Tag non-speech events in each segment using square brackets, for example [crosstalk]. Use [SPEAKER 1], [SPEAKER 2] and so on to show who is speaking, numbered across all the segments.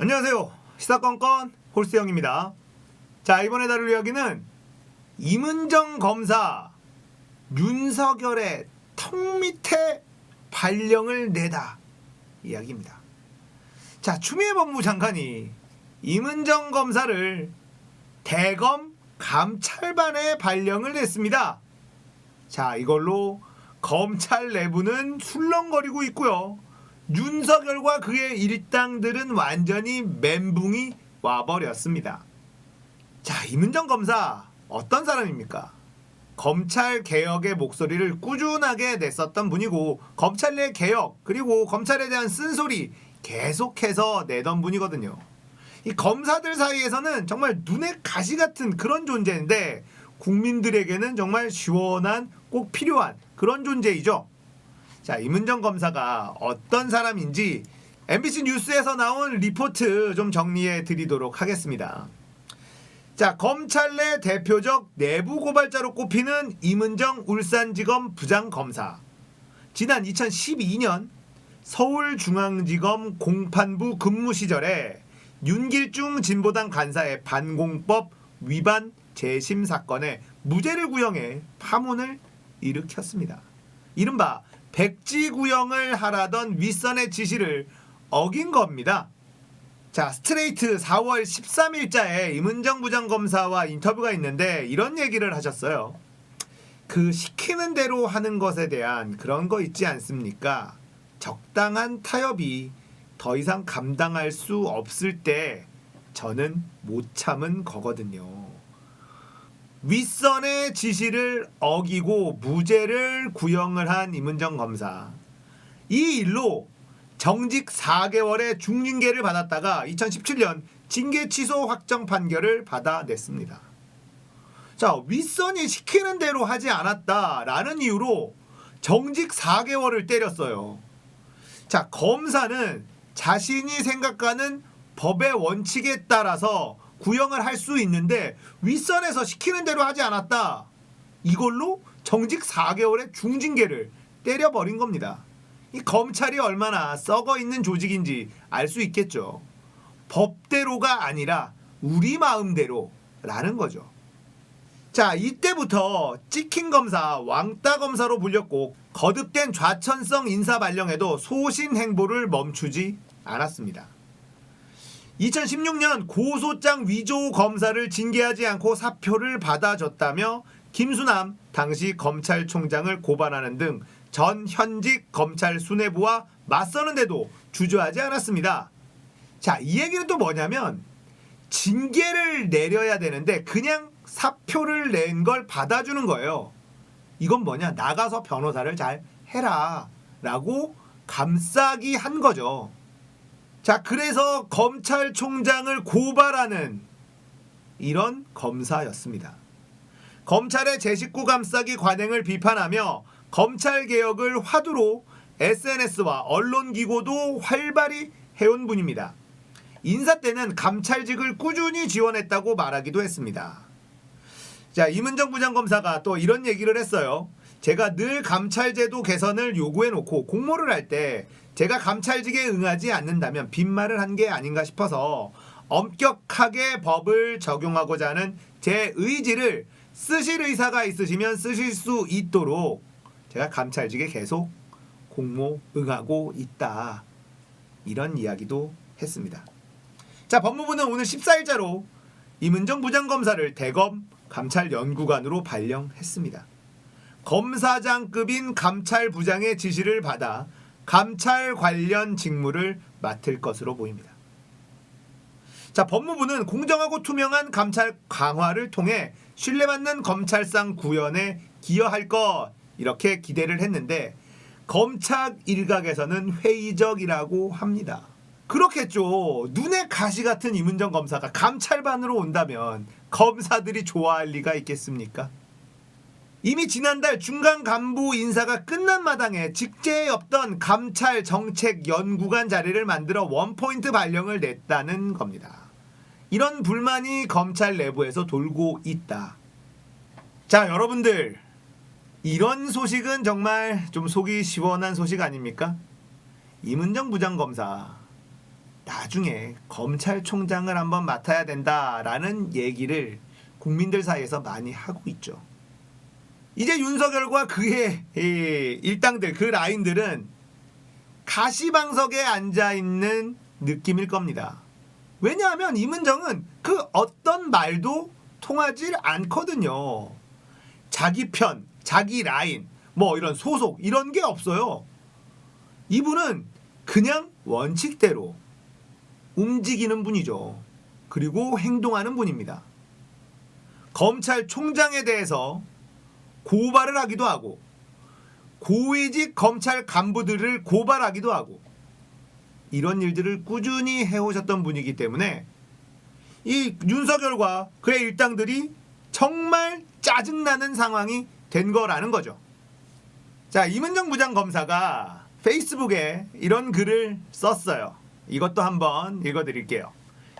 [SPEAKER 1] 안녕하세요. 시사건건 홀스영입니다. 자 이번에 다룰 이야기는 임은정 검사 윤석열의 턱 밑에 발령을 내다 이야기입니다. 자 추미애 법무장관이 임은정 검사를 대검 감찰반에 발령을 냈습니다. 자 이걸로 검찰 내부는 술렁거리고 있고요. 윤석열과 그의 일당들은 완전히 멘붕이 와버렸습니다. 자, 임은정 검사 어떤 사람입니까? 검찰 개혁의 목소리를 꾸준하게 냈었던 분이고 검찰 내 개혁 그리고 검찰에 대한 쓴소리 계속해서 내던 분이거든요. 이 검사들 사이에서는 정말 눈에 가시 같은 그런 존재인데 국민들에게는 정말 시원한 꼭 필요한 그런 존재이죠. 자, 임은정 검사가 어떤 사람인지 MBC 뉴스에서 나온 리포트 좀 정리해 드리도록 하겠습니다. 자, 검찰 내 대표적 내부 고발자로 꼽히는 임은정 울산지검 부장검사. 지난 2012년 서울중앙지검 공판부 근무 시절에 윤길중 진보당 간사의 반공법 위반 재심 사건에 무죄를 구형해 파문을 일으켰습니다. 이른바 백지 구형을 하라던 윗선의 지시를 어긴 겁니다. 자, 스트레이트 4월 13일자에 임은정 부장검사와 인터뷰가 있는데 이런 얘기를 하셨어요. 그 시키는 대로 하는 것에 대한 그런 거 있지 않습니까? 적당한 타협이 더 이상 감당할 수 없을 때 저는 못 참은 거거든요. 윗선의 지시를 어기고 무죄를 구형을 한 임은정 검사. 이 일로 정직 4개월의 중징계를 받았다가 2017년 징계 취소 확정 판결을 받아냈습니다. 자, 윗선이 시키는 대로 하지 않았다라는 이유로 정직 4개월을 때렸어요. 자, 검사는 자신이 생각하는 법의 원칙에 따라서 구형을 할 수 있는데 윗선에서 시키는 대로 하지 않았다. 이걸로 정직 4개월의 중징계를 때려버린 겁니다. 이 검찰이 얼마나 썩어 있는 조직인지 알 수 있겠죠. 법대로가 아니라 우리 마음대로라는 거죠. 자, 이때부터 찍힌 검사, 왕따 검사로 불렸고 거듭된 좌천성 인사 발령에도 소신 행보를 멈추지 않았습니다. 2016년 고소장 위조 검사를 징계하지 않고 사표를 받아줬다며 김수남 당시 검찰총장을 고발하는 등 전 현직 검찰 수뇌부와 맞서는데도 주저하지 않았습니다. 자, 이 얘기는 또 뭐냐면 징계를 내려야 되는데 그냥 사표를 낸 걸 받아주는 거예요. 이건 뭐냐? 나가서 변호사를 잘 해라. 라고 감싸기 한 거죠. 자, 그래서 검찰총장을 고발하는 이런 검사였습니다. 검찰의 제 식구 감싸기 관행을 비판하며 검찰 개혁을 화두로 SNS와 언론 기고도 활발히 해온 분입니다. 인사 때는 감찰직을 꾸준히 지원했다고 말하기도 했습니다. 자, 임은정 부장검사가 또 이런 얘기를 했어요. 제가 늘 감찰제도 개선을 요구해 놓고 공모를 할 때 제가 감찰직에 응하지 않는다면 빈말을 한 게 아닌가 싶어서 엄격하게 법을 적용하고자 하는 제 의지를 쓰실 의사가 있으시면 쓰실 수 있도록 제가 감찰직에 계속 공모 응하고 있다. 이런 이야기도 했습니다. 자, 법무부는 오늘 14일자로 임은정 부장검사를 대검 감찰연구관으로 발령했습니다. 검사장급인 감찰부장의 지시를 받아 감찰 관련 직무를 맡을 것으로 보입니다. 자, 법무부는 공정하고 투명한 감찰 강화를 통해 신뢰받는 검찰상 구현에 기여할 것 이렇게 기대를 했는데 검찰 일각에서는 회의적이라고 합니다. 그렇겠죠. 눈에 가시 같은 임은정 검사가 감찰반으로 온다면 검사들이 좋아할 리가 있겠습니까? 이미 지난달 중간 간부 인사가 끝난 마당에 직제에 없던 감찰 정책 연구관 자리를 만들어 원포인트 발령을 냈다는 겁니다. 이런 불만이 검찰 내부에서 돌고 있다. 자, 여러분들. 이런 소식은 정말 좀 속이 시원한 소식 아닙니까? 임은정 부장검사 나중에 검찰총장을 한번 맡아야 된다라는 얘기를 국민들 사이에서 많이 하고 있죠. 이제 윤석열과 그의 이 일당들 그 라인들은 가시방석에 앉아 있는 느낌일 겁니다. 왜냐하면 이문정은 그 어떤 말도 통하지 않거든요. 자기 편, 자기 라인, 뭐 이런 소속 이런 게 없어요. 이분은 그냥 원칙대로 움직이는 분이죠. 그리고 행동하는 분입니다. 검찰총장에 대해서 고발을 하기도 하고 고위직 검찰 간부들을 고발하기도 하고 이런 일들을 꾸준히 해오셨던 분이기 때문에 이 윤석열과 그의 일당들이 정말 짜증나는 상황이 된 거라는 거죠. 자, 이문정 부장 검사가 페이스북에 이런 글을 썼어요. 이것도 한번 읽어드릴게요.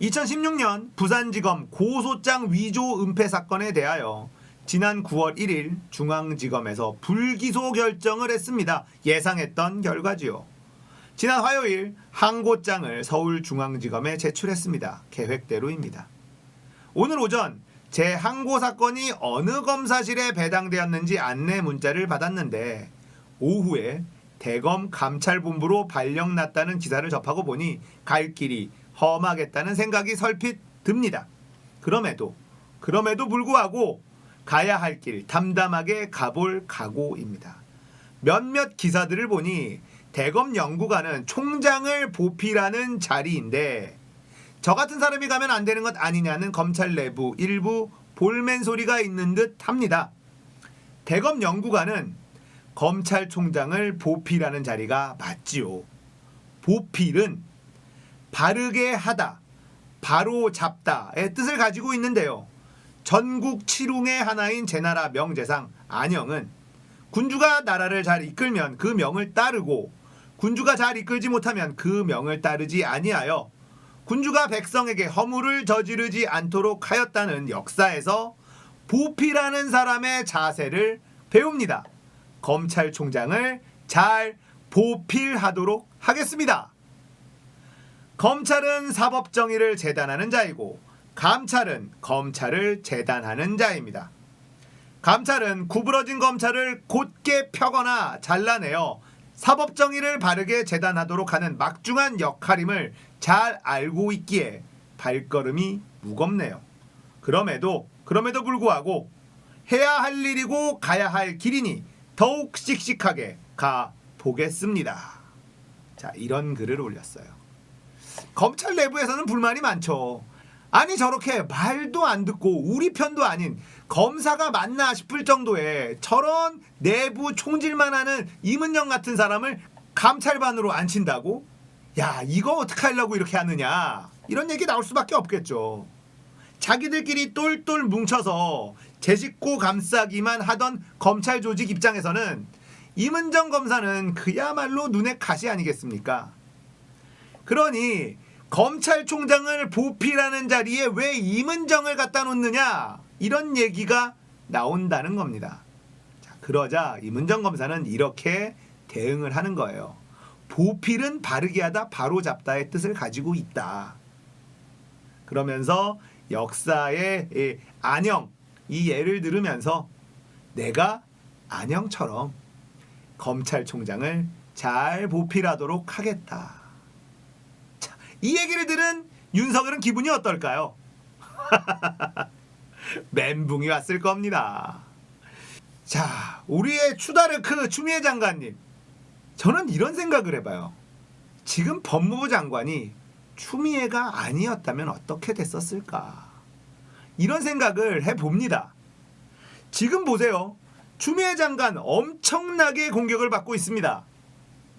[SPEAKER 1] 2016년 부산지검 고소장 위조 은폐 사건에 대하여 지난 9월 1일 중앙지검에서 불기소 결정을 했습니다. 예상했던 결과지요. 지난 화요일 항고장을 서울중앙지검에 제출했습니다. 계획대로입니다. 오늘 오전 제 항고 사건이 어느 검사실에 배당되었는지 안내 문자를 받았는데 오후에 대검 감찰본부로 발령났다는 기사를 접하고 보니 갈 길이 험하겠다는 생각이 설핏 듭니다. 그럼에도 그럼에도 불구하고 가야 할 길 담담하게 가볼 각오입니다. 몇몇 기사들을 보니 대검 연구관은 총장을 보필하는 자리인데 저 같은 사람이 가면 안 되는 것 아니냐는 검찰 내부 일부 볼멘 소리가 있는 듯 합니다. 대검 연구관은 검찰총장을 보필하는 자리가 맞지요. 보필은 바르게 하다, 바로 잡다의 뜻을 가지고 있는데요. 전국 칠웅의 하나인 제나라 명제상 안영은 군주가 나라를 잘 이끌면 그 명을 따르고 군주가 잘 이끌지 못하면 그 명을 따르지 아니하여 군주가 백성에게 허물을 저지르지 않도록 하였다는 역사에서 보필하는 사람의 자세를 배웁니다. 검찰총장을 잘 보필하도록 하겠습니다. 검찰은 사법 정의를 재단하는 자이고 감찰은 검찰을 재단하는 자입니다. 감찰은 구부러진 검찰을 곧게 펴거나 잘라내어 사법 정의를 바르게 재단하도록 하는 막중한 역할임을 잘 알고 있기에 발걸음이 무겁네요. 그럼에도 그럼에도 불구하고 해야 할 일이고 가야 할 길이니 더욱 씩씩하게 가 보겠습니다. 자, 이런 글을 올렸어요. 검찰 내부에서는 불만이 많죠. 아니 저렇게 말도 안 듣고 우리 편도 아닌 검사가 맞나 싶을 정도의 저런 내부 총질만 하는 이문영 같은 사람을 감찰반으로 앉힌다고? 야 이거 어떻게 하려고 이렇게 하느냐 이런 얘기 나올 수밖에 없겠죠. 자기들끼리 똘똘 뭉쳐서 제 식구 감싸기만 하던 검찰 조직 입장에서는 이문정 검사는 그야말로 눈에 가시 아니겠습니까? 그러니 검찰총장을 보필하는 자리에 왜 이문정을 갖다 놓느냐 이런 얘기가 나온다는 겁니다. 자, 그러자 이문정 검사는 이렇게 대응을 하는 거예요. 보필은 바르게 하다 바로 잡다의 뜻을 가지고 있다. 그러면서 역사의 이 안영 이 예를 들으면서 내가 안영처럼 검찰총장을 잘 보필하도록 하겠다. 자, 이 얘기를 들은 윤석열은 기분이 어떨까요? [laughs] 멘붕이 왔을 겁니다. 자, 우리의 추다르크 추미애 장관님. 저는 이런 생각을 해봐요. 지금 법무부 장관이 추미애가 아니었다면 어떻게 됐었을까? 이런 생각을 해봅니다. 지금 보세요. 추미애 장관 엄청나게 공격을 받고 있습니다.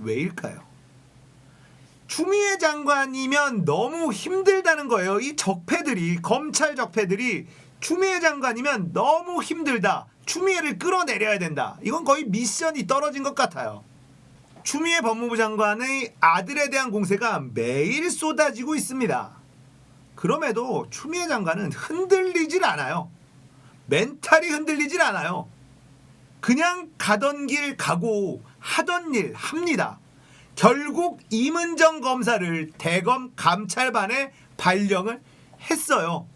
[SPEAKER 1] 왜일까요? 추미애 장관이면 너무 힘들다는 거예요. 이 적폐들이 검찰 적폐들이 추미애 장관이면 너무 힘들다. 추미애를 끌어내려야 된다. 이건 거의 미션이 떨어진 것 같아요. 추미애 법무부 장관의 아들에 대한 공세가 매일 쏟아지고 있습니다. 그럼에도 추미애 장관은 흔들리질 않아요. 멘탈이 흔들리질 않아요. 그냥 가던 길 가고 하던 일 합니다. 결국 임은정 검사를 대검 감찰반에 발령을 했어요.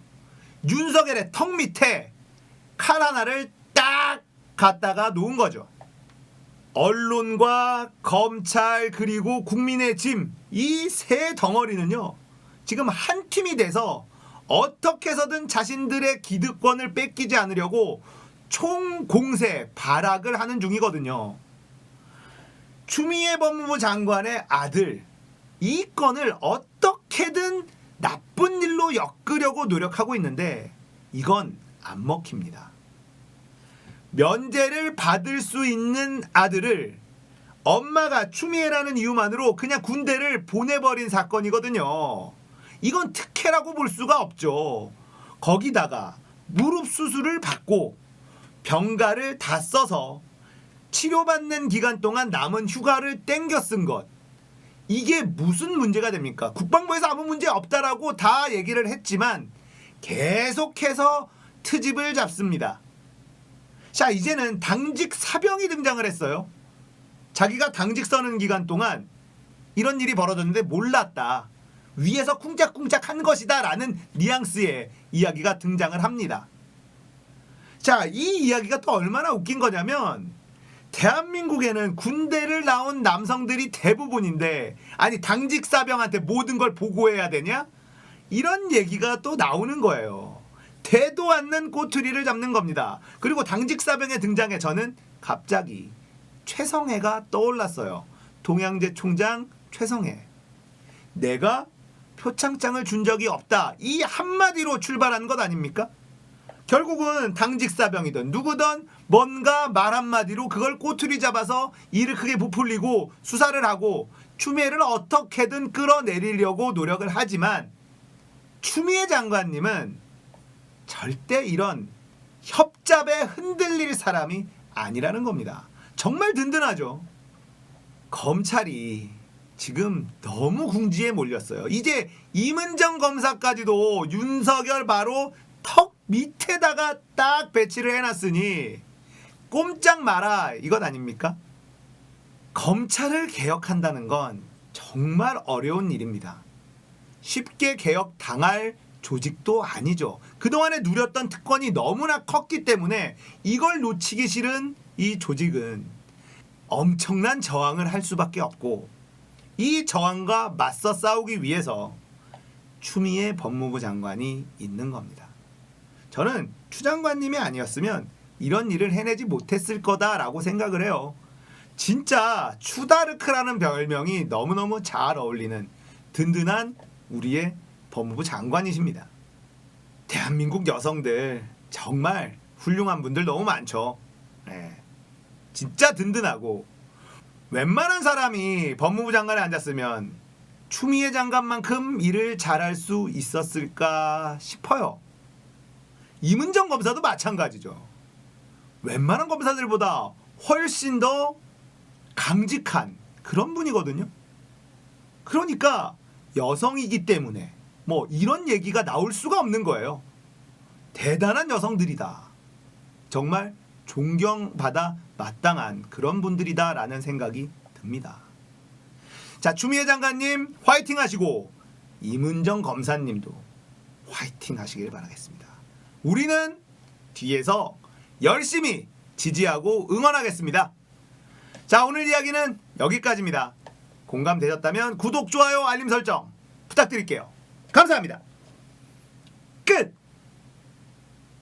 [SPEAKER 1] 윤석열의 턱 밑에 칼 하나를 딱 갖다가 놓은 거죠. 언론과 검찰 그리고 국민의 짐 이 세 덩어리는요 지금 한 팀이 돼서 어떻게 해서든 자신들의 기득권을 뺏기지 않으려고 총공세 발악을 하는 중이거든요. 추미애 법무부 장관의 아들 이 건을 어떻게든 나쁜 일로 엮으려고 노력하고 있는데 이건 안 먹힙니다. 면제를 받을 수 있는 아들을 엄마가 추미애라는 이유만으로 그냥 군대를 보내버린 사건이거든요. 이건 특혜라고 볼 수가 없죠. 거기다가 무릎 수술을 받고 병가를 다 써서 치료받는 기간 동안 남은 휴가를 땡겨 쓴 것. 이게 무슨 문제가 됩니까? 국방부에서 아무 문제 없다라고 다 얘기를 했지만 계속해서 트집을 잡습니다. 자, 이제는 당직 사병이 등장을 했어요. 자기가 당직 서는 기간 동안 이런 일이 벌어졌는데 몰랐다. 위에서 쿵짝쿵짝 한 것이다 라는 뉘앙스의 이야기가 등장을 합니다. 자, 이 이야기가 또 얼마나 웃긴 거냐면 대한민국에는 군대를 나온 남성들이 대부분인데 아니 당직 사병한테 모든 걸 보고해야 되냐? 이런 얘기가 또 나오는 거예요. 대도 않는 꼬투리를 잡는 겁니다. 그리고 당직 사병의 등장에 저는 갑자기 최성해가 떠올랐어요. 동양제 총장 최성해. 내가 표창장을 준 적이 없다. 이 한마디로 출발한 것 아닙니까? 결국은 당직 사병이든 누구든 뭔가 말 한마디로 그걸 꼬투리 잡아서 일을 크게 부풀리고 수사를 하고 추미애를 어떻게든 끌어내리려고 노력을 하지만 추미애 장관님은 절대 이런 협잡에 흔들릴 사람이 아니라는 겁니다. 정말 든든하죠. 검찰이 지금 너무 궁지에 몰렸어요. 이제 이문정 검사까지도 윤석열 바로 턱 밑에다가 딱 배치를 해놨으니 꼼짝 마라 이것 아닙니까? 검찰을 개혁한다는 건 정말 어려운 일입니다. 쉽게 개혁 당할 조직도 아니죠. 그동안에 누렸던 특권이 너무나 컸기 때문에 이걸 놓치기 싫은 이 조직은 엄청난 저항을 할 수밖에 없고 이 저항과 맞서 싸우기 위해서 추미애 법무부 장관이 있는 겁니다. 저는 추 장관님이 아니었으면 이런 일을 해내지 못했을 거다라고 생각을 해요. 진짜 추다르크라는 별명이 너무너무 잘 어울리는 든든한 우리의 법무부 장관이십니다. 대한민국 여성들 정말 훌륭한 분들 너무 많죠. 네. 진짜 든든하고 웬만한 사람이 법무부 장관에 앉았으면 추미애 장관만큼 일을 잘할 수 있었을까 싶어요. 이문정 검사도 마찬가지죠. 웬만한 검사들보다 훨씬 더 강직한 그런 분이거든요. 그러니까 여성이기 때문에 뭐 이런 얘기가 나올 수가 없는 거예요. 대단한 여성들이다. 정말 존경받아 마땅한 그런 분들이다라는 생각이 듭니다. 자, 추미애 장관님 화이팅 하시고 이문정 검사님도 화이팅 하시길 바라겠습니다. 우리는 뒤에서 열심히 지지하고 응원하겠습니다. 자, 오늘 이야기는 여기까지입니다. 공감되셨다면 구독, 좋아요, 알림 설정 부탁드릴게요. 감사합니다. 끝!